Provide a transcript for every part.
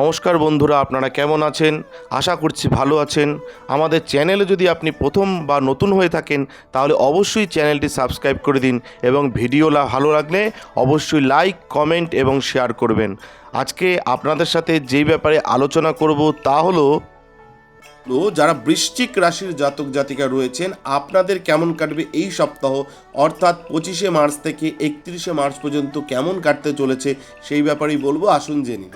নমস্কার বন্ধুরা, আপনারা কেমন আছেন? আশা করছি ভালো আছেন। আমাদের চ্যানেলে যদি আপনি প্রথম বা নতুন হয়ে থাকেন, তাহলে অবশ্যই চ্যানেলটি সাবস্ক্রাইব করে দিন এবং ভিডিও ভালো লাগলে অবশ্যই লাইক, কমেন্ট এবং শেয়ার করবেন। আজকে আপনাদের সাথে যেই ব্যাপারে আলোচনা করব তা হলো যারা বৃশ্চিক রাশির জাতক জাতিকা রয়েছেন, আপনাদের কেমন কাটবে এই সপ্তাহ? অর্থাৎ পঁচিশে মার্চ থেকে একত্রিশে মার্চ পর্যন্ত কেমন কাটতে চলেছে, সেই ব্যাপারেই বলব, আসুন জেনে নিন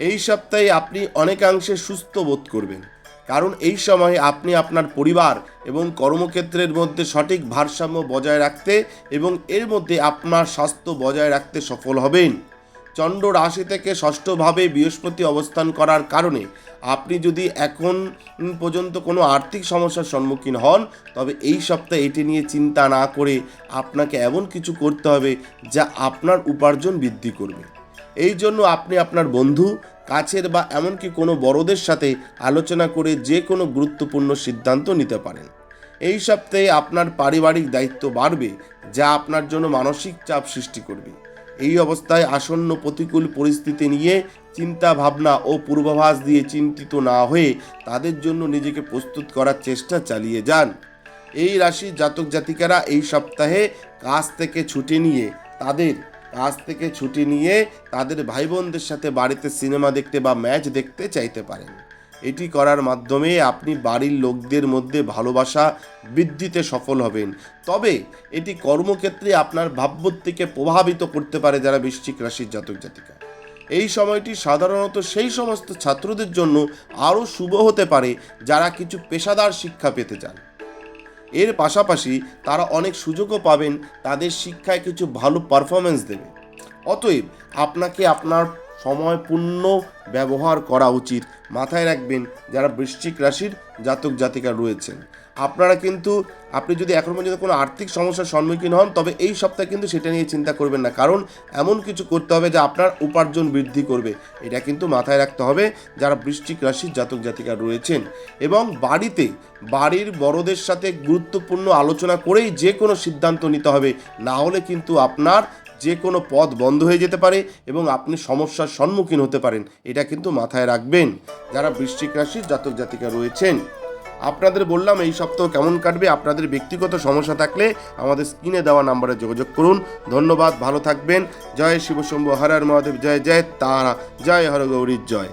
এই সপ্তাহে আপনি অনেকাংশে সুস্থ বোধ করবেন। কারণ এই সময়ে আপনি আপনার পরিবার এবং কর্মক্ষেত্রের মধ্যে সঠিক ভারসাম্য বজায় রাখতে এবং এর মধ্যে আপনার স্বাস্থ্য বজায় রাখতে সফল হবেন। চন্দ্র রাশি থেকে ষষ্ঠভাবে বৃহস্পতি অবস্থান করার কারণে আপনি যদি এখন পর্যন্ত কোনো আর্থিক সমস্যার সম্মুখীন হন, তবে এই সপ্তাহে এটি নিয়ে চিন্তা না করে আপনাকে এমন কিছু করতে হবে যা আপনার উপার্জন বৃদ্ধি করবে। এই জন্য আপনি আপনার বন্ধু, কাছের বা এমনকি কোনো বড়দের সাথে আলোচনা করে যে কোনো গুরুত্বপূর্ণ সিদ্ধান্ত নিতে পারেন। এই সপ্তাহে আপনার পারিবারিক দায়িত্ব বাড়বে, যা আপনার জন্য মানসিক চাপ সৃষ্টি করবে। এই অবস্থায় আসন্ন প্রতিকূল পরিস্থিতি নিয়ে চিন্তা ভাবনা ও পূর্বাভাস দিয়ে চিন্তিত না হয়ে তাদের জন্য নিজেকে প্রস্তুত করার চেষ্টা চালিয়ে যান। এই রাশির জাতক জাতিকারা এই সপ্তাহে কাজ থেকে ছুটি নিয়ে তাদের কাজ থেকে ছুটি নিয়ে তাদের ভাই বোনদের সাথে বাড়িতে সিনেমা দেখতে বা ম্যাচ দেখতে চাইতে পারেন। এটি করার মাধ্যমে আপনি বাড়ির লোকদের মধ্যে ভালোবাসা বৃদ্ধিতে সফল হবেন। তবে এটি কর্মক্ষেত্রে আপনার ভাবমূর্তিকে প্রভাবিত করতে পারে যারা বৃশ্চিক রাশির জাতক জাতিকা। এই সময়টি সাধারণত সেই সমস্ত ছাত্রদের জন্য আরও শুভ হতে পারে যারা কিছু পেশাদার শিক্ষা পেতে চান। এর পাশাপাশি তারা অনেক সুযোগও পাবেন তাদের শিক্ষায় কিছু ভালো পারফরমেন্স দেবে। অতএব আপনাকে আপনার সময় পূর্ণ ব্যবহার করা উচিত। মাথায় রাখবেন, যারা বৃশ্চিক রাশির জাতক জাতিকা রয়েছেন, আপনারা কিন্তু, আপনি যদি এখন পর্যন্ত কোনো আর্থিক সমস্যার সম্মুখীন হন, তবে এই সপ্তাহে কিন্তু সেটা নিয়ে চিন্তা করবেন না। কারণ এমন কিছু করতে হবে যা আপনার উপার্জন বৃদ্ধি করবে। এটা কিন্তু মাথায় রাখতে হবে, যারা বৃশ্চিক রাশির জাতক জাতিকা রয়েছেন। এবং বাড়িতে, বাড়ির বড়দের সাথে গুরুত্বপূর্ণ আলোচনা করেই যে কোনো সিদ্ধান্ত নিতে হবে। না হলে কিন্তু আপনার যে কোনো পথ বন্ধ হয়ে যেতে পারে এবং আপনি সমস্যার সম্মুখীন হতে পারেন, এটা কিন্তু মাথায় রাখবেন। যারা বৃশ্চিক রাশির জাতক জাতিকা রয়েছেন, আপনাদের বললাম এই সপ্তাহ কেমন কাটবে, আপনাদের ব্যক্তিগত সমস্যা থাকলে আমাদের স্ক্রিনে দেওয়া নাম্বারে যোগাযোগ করুন। ধন্যবাদ, ভালো থাকবেন। জয় শিবশম্ভু, হর হর মহাদেব, জয় জয় তারা, জয় হর গৌরীর জয়।